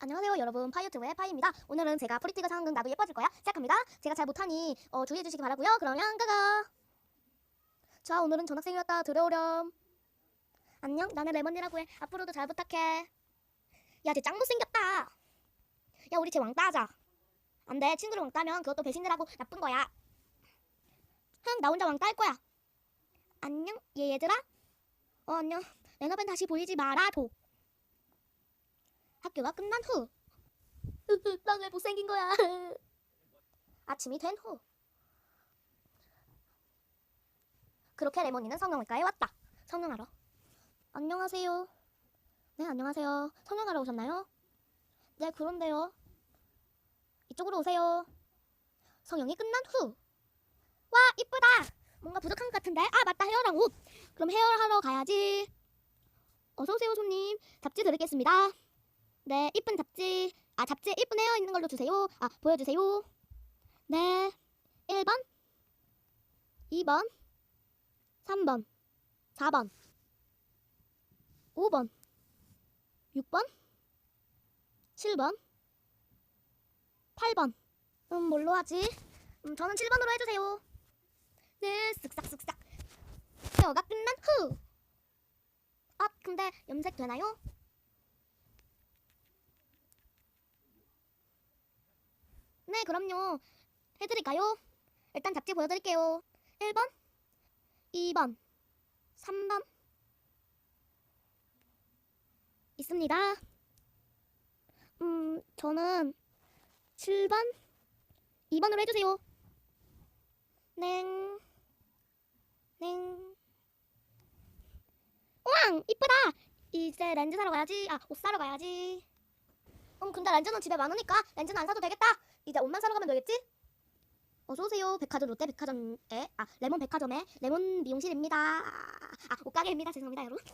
안녕하세요 여러분. 파이유튜브의 파이입니다. 오늘은 제가 프리티그 상황극 나도 예뻐질 거야? 시작합니다. 제가 잘 못하니 어, 주의해 주시기 바라고요. 그러면 가가. 자 오늘은 전학생이었다. 들어오렴. 안녕 나는 레몬이라고 해. 앞으로도 잘 부탁해. 야쟤 짱 못생겼다. 야 우리 쟤 왕따 하자. 안돼. 친구를 왕따면 그것도 배신이라고 나쁜 거야. 흥 나 혼자 왕따 할 거야. 안녕 얘 얘들아. 어 안녕. 레나벤 다시 보이지 마라 도 학교가 끝난 후. 난 왜 못생긴 거야? 아침이 된 후. 그렇게 레몬이는 성형외과에 왔다. 성형하러. 안녕하세요. 네, 안녕하세요. 성형하러 오셨나요? 네, 그런데요. 이쪽으로 오세요. 성형이 끝난 후. 와, 이쁘다. 뭔가 부족한 것 같은데. 아, 맞다. 헤어랑 옷. 그럼 헤어하러 가야지. 어서 오세요, 손님. 잡지 드리겠습니다. 네, 이쁜 잡지. 아, 잡지에 이쁜 헤어 있는 걸로 주세요. 아, 보여주세요. 네. 1번, 2번, 3번, 4번, 5번, 6번, 7번, 8번. 음, 뭘로 하지? 음, 저는 7번으로 해주세요. 네, 쓱싹쓱싹. 헤어가 끝난 후. 아, 근데 염색 되나요? 그럼요. 해드릴까요? 일단 잡지 보여드릴게요. 1번, 2번, 3번. 있습니다. 음, 저는 7번, 2번으로 해주세요. 냉, 냉. 우왕! 이쁘다! 이제 렌즈 사러 가야지. 아, 옷 사러 가야지. 음, 근데 렌즈는 집에 많으니까 렌즈는 안 사도 되겠다. 이제 옷만 사러 가면 되겠지? 어서 오세요. 백화점 롯데 백화점에 아 레몬 백화점에 레몬 미용실입니다. 아 옷가게입니다. 죄송합니다, 여러분.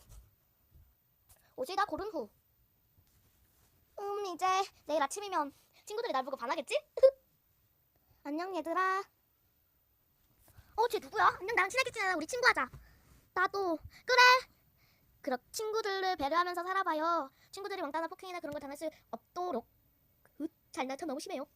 옷이 다 고른 후. 음 이제 내일 아침이면 친구들이 날 보고 반하겠지? 안녕 얘들아. 어, 쟤 누구야? 안녕 나랑 친하게 지내는 우리 친구하자. 나도 그래. 그렇 친구들을 배려하면서 살아봐요. 친구들이 왕따나 폭행이나 그런 걸 당할 수 없도록. 으, 잘 나쳐 너무 심해요.